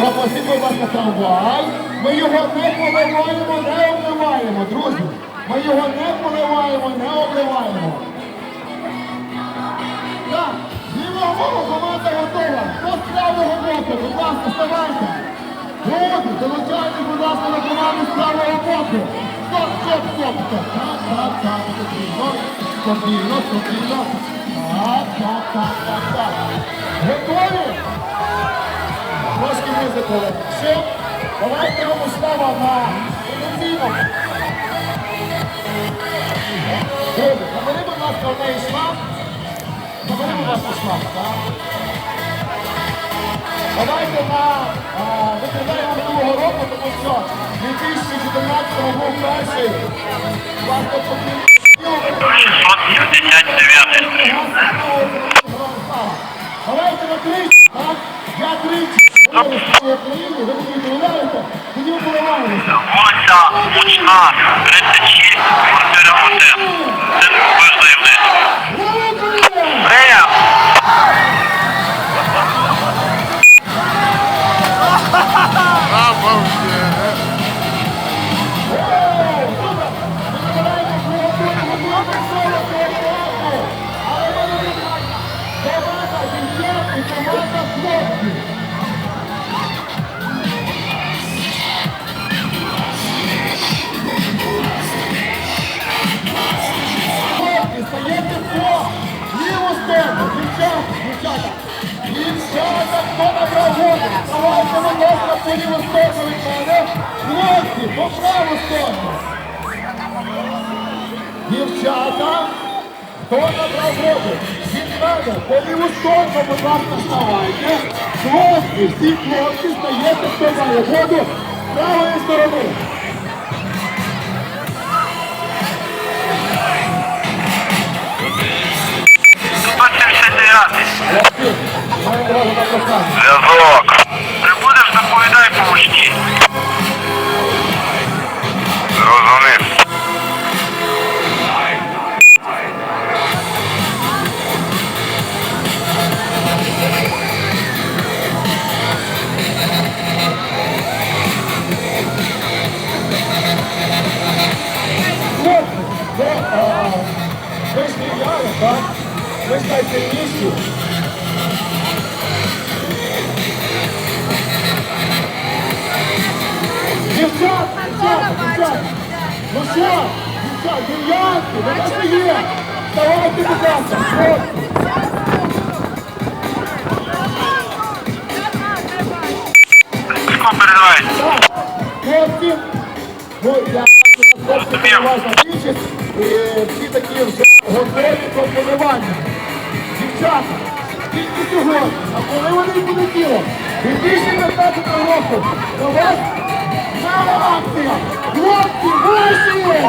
Попросіть, будь ласка, трамвай. Ми його не поливаємо, не обливаємо, друзі. Ми його не поливаємо, не обливаємо. Так, лівого боку команда готова. Хто з правого боку? Будь ласка, вставайте. Люди, долучайтесь, будь ласка, на команду з правого боку. Стоп, стоп, стоп, стоп. Так, так, так, спокійно, спокійно, спокійно. Так, так, так, так, так. Готові? Трошки. Все, давайте робимо слава на традиційному. Друзі, будь ласка, одне із шлам. Забери, будь ласка, шлам, так? Давайте на а, минулого року, тому що 2014 був перший. Власне, потрібно. 679. Mucinar, Rătăciri, Mărturea Modern. Давайте, ласка, по ліву сторону від. Хлопці, по праву сторону. Дівчата, хто набрав воду? Від мене, по ліву сторону, будь ласка, вставайте. Хлопці, всі хлопці, стаєте, хто має воду правої сторони. Зв'язок. Ви ж найсильніші. Дівчат, дівчата, дівчата. Ну що, дівчат, дів'янки, ви нас є. Давайте, будь ласка, хлопці. Ну, я бачу, на хлопці переважна більшість. І всі такі вже готові до. Дівчата, тільки сьогодні, а коли вони і понеділок, 2015 року, до вас нова акція. Хлопці, ваші!